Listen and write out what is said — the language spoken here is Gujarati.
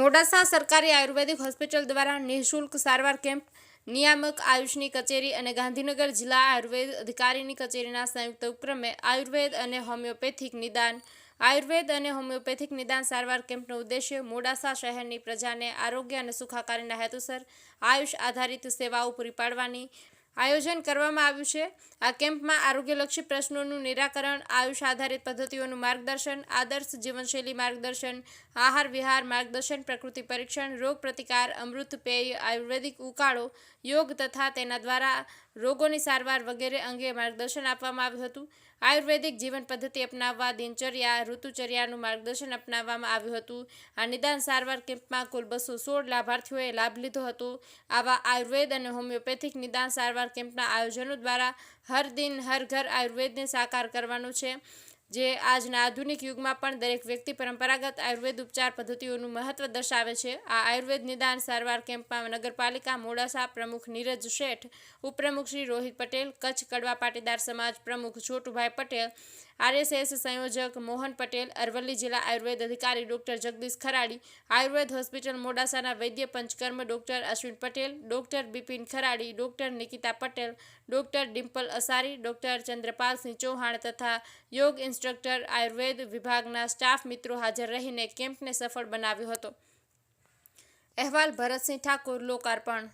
મોડાસા સરકારી આયુર્વેદિક હોસ્પિટલ દ્વારા નિઃશુલ્ક સારવાર કેમ્પ, નિયામક આયુષની કચેરી અને ગાંધીનગર જિલ્લા આયુર્વેદ અધિકારીની કચેરીના સંયુક્ત ઉપક્રમે આયુર્વેદ અને હોમિયોપેથિક નિદાન, આયુર્વેદ અને હોમિયોપેથિક નિદાન સારવાર કેમ્પનો ઉદ્દેશ્ય મોડાસા શહેરની પ્રજાને આરોગ્ય અને સુખાકારીના હેતુસર આયુષ આધારિત સેવાઓ પૂરી પાડવાની આયોજન કરવામાં આવ્યું છે. આ કેમ્પમાં આરોગ્યલક્ષી પ્રશ્નોનું નિરાકરણ, આયુષ આધારિત પદ્ધતિઓનું માર્ગદર્શન, આદર્શ જીવનશૈલી માર્ગદર્શન, આહાર વિહાર માર્ગદર્શન, પ્રકૃતિ પરીક્ષણ, રોગ પ્રતિકાર, અમૃત પેય, આયુર્વેદિક ઉકાળો, યોગ તથા તેના દ્વારા રોગોની સારવાર વગેરે અંગે માર્ગદર્શન આપવામાં આવ્યું હતું. આયુર્વેદિક જીવન પદ્ધતિ અપનાવવા, દિનચર્યા, ઋતુચર્યાનું માર્ગદર્શન અપનાવવામાં આવ્યું હતું. આ નિદાન સારવાર કેમ્પમાં કુલ બસો સોળ લાભાર્થીઓએ લાભ લીધો હતો. આવા આયુર્વેદ અને હોમિયોપેથિક નિદાન સારવાર કેમ્પના આયોજનો દ્વારા હર દિન હર ઘર આયુર્વેદને સાકાર કરવાનું છે. જે આજના આધુનિક યુગમાં પણ દરેક વ્યક્તિ પરંપરાગત આયુર્વેદ ઉપચાર પદ્ધતિઓનું મહત્વ દર્શાવે છે. આ આયુર્વેદ નિદાન સારવાર કેમ્પમાં નગરપાલિકા મોડાસા પ્રમુખ નીરજ શેઠ, ઉપપ્રમુખ શ્રી રોહિત પટેલ, કચ્છ કડવા પાટીદાર સમાજ પ્રમુખ છોટુભાઈ પટેલ આરએસએસ સંયોજક મોહન પટેલ, અરવલ્લી જિલ્લા આયુર્વેદ અધિકારી ડોક્ટર જગદીશ ખરાડી, આયુર્વેદ હોસ્પિટલ મોડાસાના વૈદ્ય Panchakarma doctor Ashwin Patel, doctor Bipin Kharadi, doctor Nikita Patel, doctor Dimple Asari, doctor Chandrapalsinh Chauhan તથા યોગ ઇન્સ્ટ્રક્ટર આયુર્વેદ વિભાગના સ્ટાફ મિત્રો હાજર રહીને કેમ્પને સફળ બનાવ્યો હતો. અહેવાલ ભરતસિંહ ઠાકોર, લોકાર્પણ.